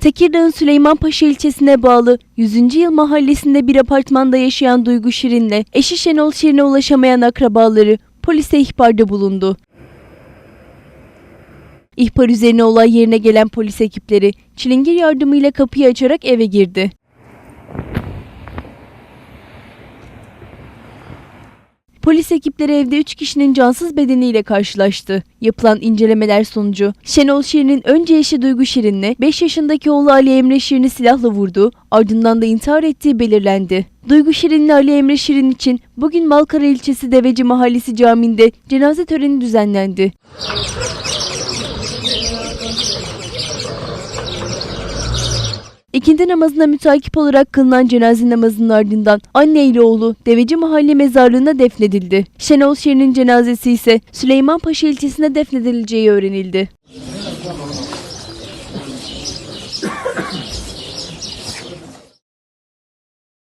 Tekirdağ'ın Süleymanpaşa ilçesine bağlı 100. Yıl mahallesinde bir apartmanda yaşayan Duygu Şirin'le eşi Şenol Şirin'e ulaşamayan akrabaları polise ihbarda bulundu. İhbar üzerine olay yerine gelen polis ekipleri çilingir yardımıyla kapıyı açarak eve girdi. Polis ekipleri evde 3 kişinin cansız bedeniyle karşılaştı. Yapılan incelemeler sonucu Şenol Şirin'in önce eşi Duygu Şirin'le 5 yaşındaki oğlu Ali Emre Şirin'i silahla vurdu, ardından da intihar ettiği belirlendi. Duygu Şirin'le Ali Emre Şirin için bugün Malkara ilçesi Deveci Mahallesi Camii'nde cenaze töreni düzenlendi. İkindi namazına mütakip olarak kılınan cenaze namazının ardından anne ile oğlu Deveci Mahalle mezarlığına defnedildi. Şenol Şirin'in cenazesi ise Süleymanpaşa ilçesine defnedileceği öğrenildi.